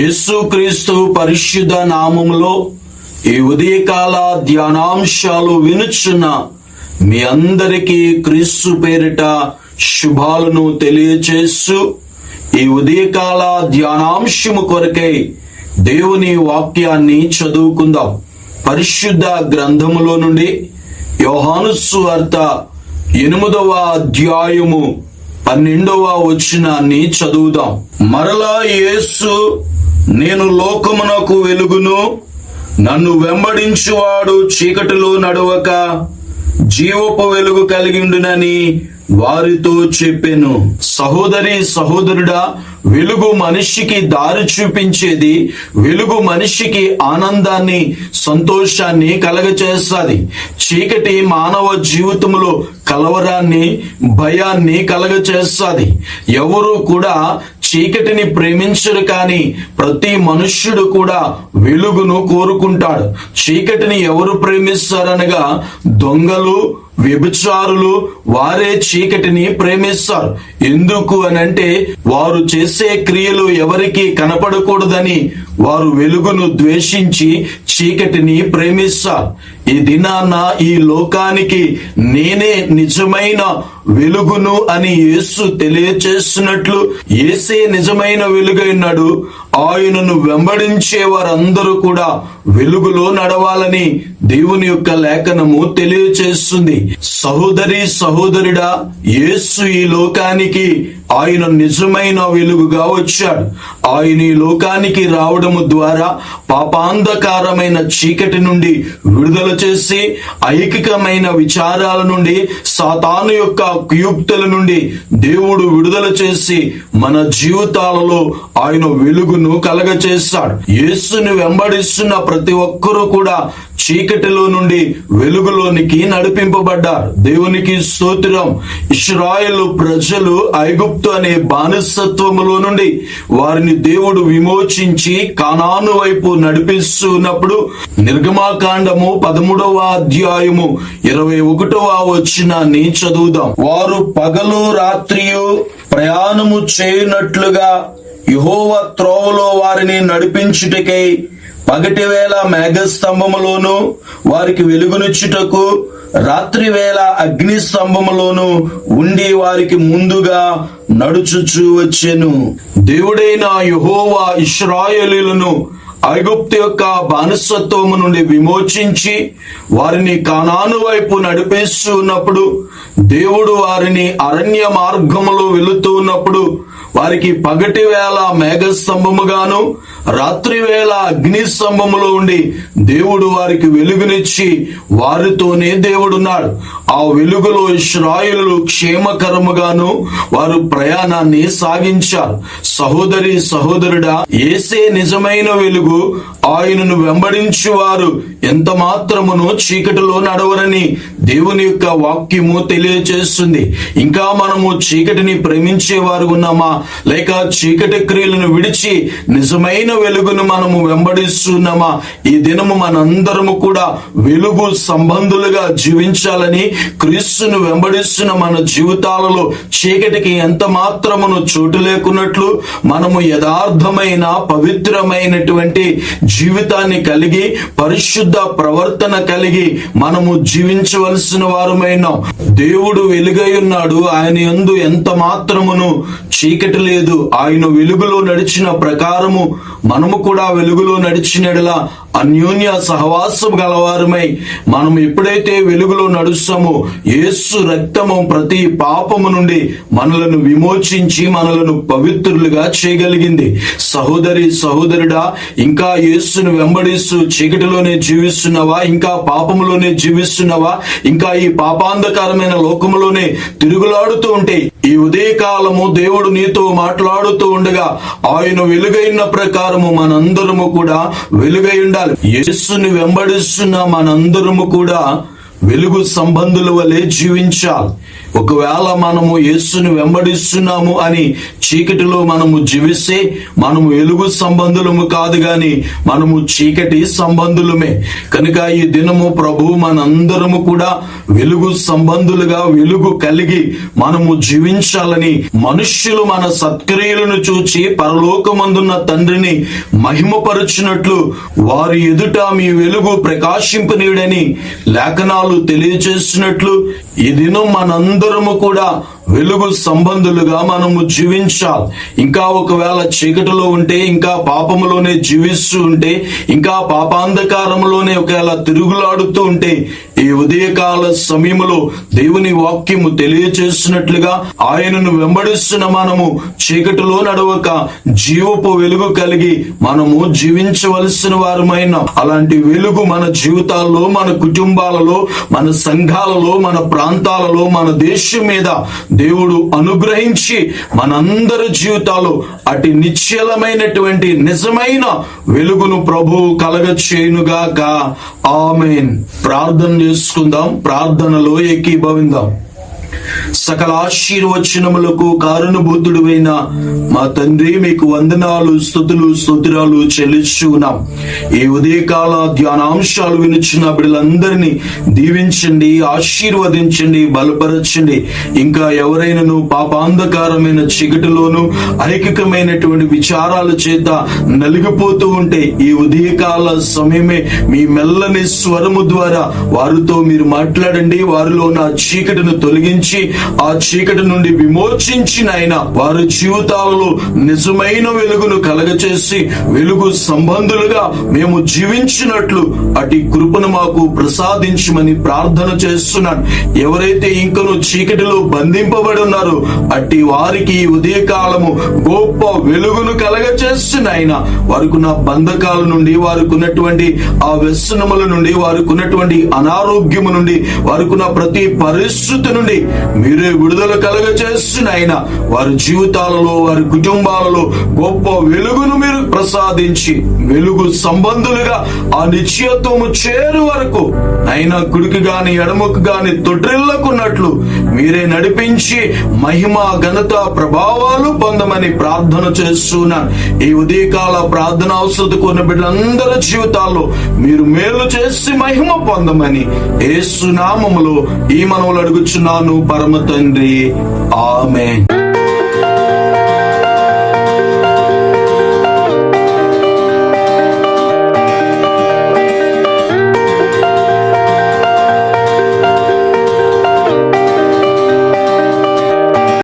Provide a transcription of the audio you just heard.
యేసుక్రీస్తు పరిశుద్ధ నామములో ఈ ఉదయకాల ధ్యానాంశాలు వినుచున్న మీ అందరికీ క్రీస్తు పేరిట శుభాలను తెలియచేస్తూ ఈ ఉదయకాల ధ్యానాంశము కొరకై దేవుని వాక్యాన్ని చదువుకుందాం. పరిశుద్ధ గ్రంథములో నుండి యోహానుస్వార్త ఎనిమిదవ అధ్యాయము పన్నెండవ వచనాన్ని చదువుదాం. మరలా యేసు నేను లోకమునకు వెలుగును. నన్ను వెంబడించువాడు చీకటిలో నడవక జీవపు వెలుగు కలిగి ఉండునని వారితో చెప్పెను. సహోదరి సహోదరుడా వెలుగు మనిషికి దారి చూపించేది వెలుగు మనిషికి ఆనందాన్ని సంతోషాన్ని కలగచేస్తుంది. చీకటి మానవ జీవితంలో కలవరాన్ని భయాన్ని కలగచేస్తుంది. ఎవరు కూడా చీకటిని ప్రేమించరు కానీ ప్రతి మనుష్యుడు కూడా వెలుగును కోరుకుంటాడు. చీకటిని ఎవరు ప్రేమిస్తారనగా దొంగలు వ్యభిచారులు వారే చీకటిని ప్రేమిస్తారు. ఎందుకు అని అంటే వారు చేసే క్రియలు ఎవరికి కనపడకూడదని వారు వెలుగును ద్వేషించి చీకటిని ప్రేమిస్తారు. ఈ దినాన ఈ లోకానికి నేనే నిజమైన వెలుగును అని యేసు తెలియచేస్తున్నట్లు ఏసే నిజమైన వెలుగైనాడు ఆయనను వెంబడించే వారందరూ కూడా వెలుగులో నడవాలని దేవుని యొక్క లేఖనము తెలియచేస్తుంది. సహోదరి సహోదరుడా యేసు ఈ లోకానికి ఆయన నిజమైన వెలుగుగా వచ్చాడు. ఆయన ఈ లోకానికి రావడము ద్వారా పాపాంధకారమైన చీకటి నుండి విడుదల చేసి ఐకికమైన విచారాల నుండి సాతాను యొక్క కుయుక్తుల నుండి దేవుడు విడుదల చేసి మన జీవితాలలో ఆయన వెలుగును కలగచేస్తాడు యేసుని వెంబడిస్తున్న ప్రతి ఒక్కరూ కూడా చీకటిలో నుండి వెలుగులోనికి నడిపింపబడ్డారు. దేవునికి స్తోత్రం. ఇస్రాయేలు ప్రజలు ఐగుప్తు అనే బానిసత్వములో నుండి వారిని దేవుడు విమోచించి కానాను వైపు నడిపిస్తున్నప్పుడు నిర్గమాకాండము పదమూడవ అధ్యాయము ఇరవై ఒకటవ వచ్చినాన్ని చదువుదాం. వారు పగలు రాత్రియు ప్రయాణము చేయనట్లుగా యుహోవ త్రోవలో వారిని నడిపించుటకై పగటి వేళ మేఘస్తంభములోను వారికి వెలుగునిచ్చుటకు రాత్రి వేళ అగ్ని స్తంభములోను ఉండి వారికి ముందుగా నడుచుచు వచ్చెను. దేవుడైన యహోవా ఇస్రాయేలీలను ఐగుప్తు యొక్క బానిసత్వము నుండి విమోచించి వారిని కానాను వైపు నడిపేస్తూ ఉన్నప్పుడు దేవుడు వారిని అరణ్య మార్గములో వెళుతూ ఉన్నప్పుడు వారికి పగటి వేళ మేఘస్తంభముగాను రాత్రి వేళ అగ్ని స్తంభములో ఉండి దేవుడు వారికి వెలుగునిచ్చి వారితోనే దేవుడున్నాడు. ఆ వెలుగులో ఇస్రాయిలు క్షేమకరముగాను వారు ప్రయాణాన్ని సాగించారు. సహోదరి సహోదరుడా ఏసే నిజమైన వెలుగు ఆయనను వెంబడించి వారు ఎంత మాత్రమును చీకటిలో నడవరని దేవుని యొక్క వాక్యము తెలియచేస్తుంది. ఇంకా మనము చీకటిని ప్రేమించే వారు ఉన్నామా? లేక చీకటి క్రియలను విడిచి నిజమైన వెలుగును మనము వెంబడిస్తున్నామా? ఈ దినము మనందరము కూడా వెలుగు సంబంధులుగా జీవించాలని క్రీస్తును వెంబడిస్తున్న మన జీవితాలలో చీకటికి ఎంత మాత్రమును చోటు లేకున్నట్లు మనము యథార్థమైన పవిత్రమైనటువంటి జీవితాన్ని కలిగి పరిశుద్ధ ప్రవర్తన కలిగి మనము జీవించవలసిన వారమైనాం. దేవుడు వెలుగై ఉన్నాడు. ఆయన ఎందు ఎంత మాత్రమును చీకటి లేదు. ఆయన వెలుగులో నడిచిన ప్రకారము మనము కూడా వెలుగులో నడిచినడలా అన్యోన్య సహవాసం గలవారమై మనం ఎప్పుడైతే వెలుగులో నడుస్తామో యేసు రక్తము ప్రతి పాపము నుండి మనలను విమోచించి మనలను పవిత్రులుగా చేయగలిగింది. సహోదరి సహోదరుడా ఇంకా యేసును వెంబడిస్తూ చీకటిలోనే జీవిస్తున్నావా? ఇంకా పాపములోనే జీవిస్తున్నావా? ఇంకా ఈ పాపాంధకారమైన లోకములోనే తిరుగులాడుతూ ఉంటే ఈ ఉదయకాలము దేవుడు నీతో మాట్లాడుతూ ఉండగా ఆయన వెలుగైన ప్రకారము మనందరము కూడా వెలుగై ఉండాలి. యేసుని వెంబడిస్తున్న మనందరము కూడా వెలుగు సంబంధుల వలె జీవించాలి. ఒకవేళ మనము యేసుని వెంబడిస్తున్నాము అని చీకటిలో మనము జీవిస్తే మనము వెలుగు సంబంధులము కాదు గాని మనము చీకటి సంబంధులమే. కనుక ఈ దినము ప్రభు మనందరము కూడా వెలుగు సంబంధులుగా వెలుగు కలిగి మనము జీవించాలని మనుష్యులు మన సత్క్రియలను చూచి పరలోకమందున్న తండ్రిని మహిమపరచినట్లు వారి ఎదుట మీ వెలుగు ప్రకాశింపనీయుడని లేఖనాలు తెలియచేసినట్లు ఈ దినం మనందరము కూడా వెలుగు సంబంధులుగా మనము జీవించాలి. ఇంకా ఒకవేళ చీకటిలో ఉంటే ఇంకా పాపములోనే జీవిస్తూ ఉంటే ఇంకా పాపాంధకారములోనే ఒకవేళ తిరుగులాడుతూ ఉంటే ఈ ఉదయకాల సమయములో దేవుని వాక్యము తెలియచేసినట్లుగా ఆయనను వెంబడిస్తున్న మనము చీకటిలో నడవక జీవపు వెలుగు కలిగి మనము జీవించవలసిన వారమైన అలాంటి వెలుగు మన జీవితాల్లో మన కుటుంబాలలో మన సంఘాలలో మన ప్రాంతాలలో మన దేశం మీద దేవుడు అనుగ్రహించి మనందరి జీవితాలు అటు నిశ్చలమైనటువంటి నిజమైన వెలుగును ప్రభువు కలగ చేయునుగాక ఆమెన్. ప్రార్థన చేసుకుందాం ప్రార్థనలో ఏకీభవిందాం. సకల ఆశీర్వచనములకు కారణభూతుడువైన మా తండ్రి మీకు వందనాలు స్థుతులు స్తోత్రాలు చెల్లిస్తున్నాం ఈ ఉదయకాల ధ్యానాంశాలు వినిచిన బిడ్డలందరినీ దీవించండి ఆశీర్వదించండి బలపరచండి. ఇంకా ఎవరైనాను పాపాంధకారమైన చీకటిలోను ఐకికమైనటువంటి విచారాల చేత నలిగిపోతూ ఉంటే ఈ ఉదయకాల సమయమే మీ మెల్లని స్వరము ద్వారా వారితో మీరు మాట్లాడండి. వారిలో నా చీకటిను తొలగించి ఆ చీకటి నుండి విమోచించిన ఆయన వారి జీవితాలలో నిజమైన వెలుగును కలగచేసి వెలుగు సంబంధులుగా మేము జీవించినట్లు అటు కృపను మాకు ప్రసాదించమని ప్రార్థన చేస్తున్నాను. ఎవరైతే ఇంకను చీకటిలో బంధింపబడి ఉన్నారో అట్టి వారికి ఈ ఉదయకాలము గొప్ప వెలుగును కలగచేస్తున్న ఆయన వారికి ఉన్న బంధకాల నుండి వారికున్నటువంటి ఆ వ్యసనముల నుండి వారికున్నటువంటి అనారోగ్యము నుండి వారికున్న ప్రతి పరిస్థితి నుండి మీరు విడుదల కలగ చేస్తున్న ఆయన. వారి జీవితాలలో వారి కుటుంబాలలో గొప్ప వెలుగును మీరు ప్రసాదించి వెలుగు సంబంధులుగా ఆ నిశ్చయత్వము చేరు వరకు అయినా కుడికి గాని ఎడమకు గాని తొట్రిల్లకున్నట్లు మీరే నడిపించి మహిమ ఘనత ప్రభావాలు పొందమని ప్రార్థన చేస్తున్నాను. ఈ ఉదయకాల ప్రార్థన అవసరత కొన్న బిడ్డలందరి జీవితాల్లో మీరు మేలు చేసి మహిమ పొందమని ఏసునామములో ఈ మనవులు అడుగుచున్నాను. పరమ తండ్రి. ఆమె